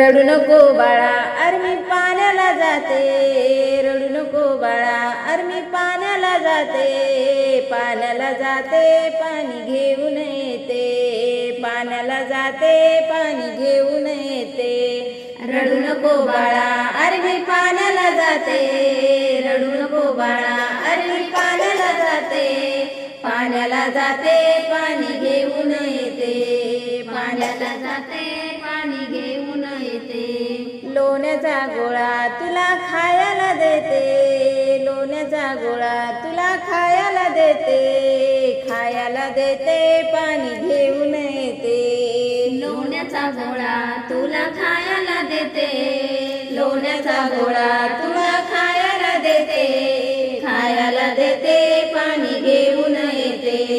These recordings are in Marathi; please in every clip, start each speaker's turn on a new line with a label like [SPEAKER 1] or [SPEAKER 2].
[SPEAKER 1] रडू नको बाळा आर्मी पाण्याला जाते. रडू नको बाळा आर्मी पाण्याला जाते. पाण्याला जाते पाणी घेऊन येते. पाण्याला जाते पाणी घेऊन येते. रडू नको बाळा आर्मी पाण्याला जाते. रडू नको बाळा आर्मी पाण्याला जाते. पाण्याला जाते पाणी घेऊन येते. पाण्याला जाते पाणी घेऊन लोण्याचा गोळा तुला खायला देते. लोण्याचा गोळा तुला खायला देते. खायला देते पाणी घेऊन येते.
[SPEAKER 2] लोण्याचा गोळा तुला खायला देते.
[SPEAKER 1] लोण्याचा गोळा तुला खायला देते. खायला देते पाणी घेऊन येते.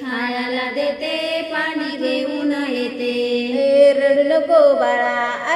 [SPEAKER 2] खायला देते पाणी घेऊन येते.
[SPEAKER 1] ए, रडू नको बाळा.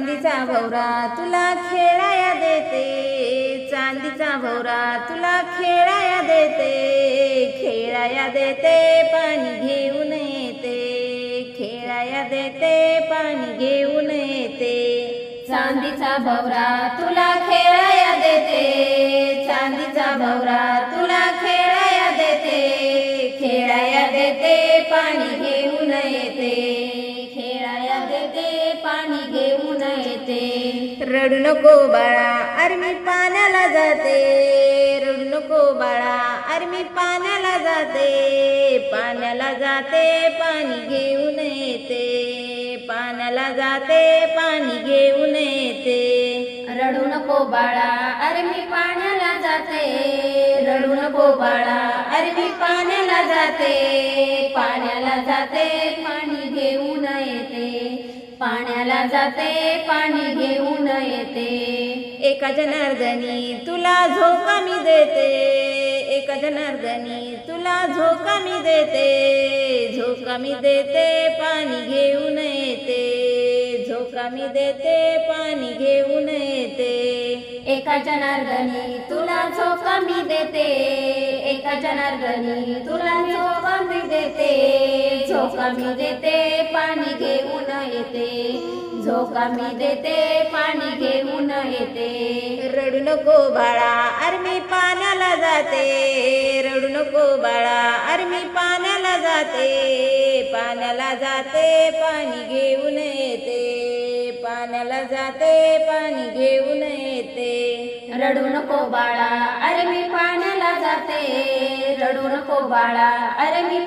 [SPEAKER 1] चांदीचा भवरा तुला खेळाया देते. चांदीचा भवरा तुला खेळाया देते. खेळाया देते पाणी घेऊन येते. खेळाया देते पाणी घेऊन येते.
[SPEAKER 2] चांदीचा भवरा तुला खेळाया देते.
[SPEAKER 1] चांदीचा भवरा रडू नको बाळा अरे मी पाण्याला जाते. रडू नको बाळा अरे मी पाण्याला जाते. पाण्याला जाते पाणी घेऊन येते. पाण्याला जाते पाणी घेऊन येते.
[SPEAKER 2] रडू नको बाळा अरे मी पाण्याला जाते. रडू नको बाळा अरे मी पाण्याला जाते. पाण्याला जाते पाणी घेऊन येते. पाण्याला जाते पाणी घेऊन येते.
[SPEAKER 1] एका जनार्दनी तुला झोका मी देते. एका जनार्दनी तुला झोका मी देते. झोका मी देते पाणी घेऊन येते. झोका मी देते पाणी घेऊन येते.
[SPEAKER 2] एका जनार्दनी तुला झोका मी देते. एका जनार्दनी तुला झोका मी देते. झोका मी देते पाणी घेऊन येते. मी देते पाणी घेऊन येते.
[SPEAKER 1] रडू नको बाळा अरे मी पाण्याला जाते. रडू नको बाळा अरे मी पाण्याला जाते. पाण्याला जाते पाणी घेऊन येते. पाण्याला जाते पाणी घेऊन येते.
[SPEAKER 2] रडू नको बाळा अरे मी पाण्याला जाते. रडू नको बाळा अरे मी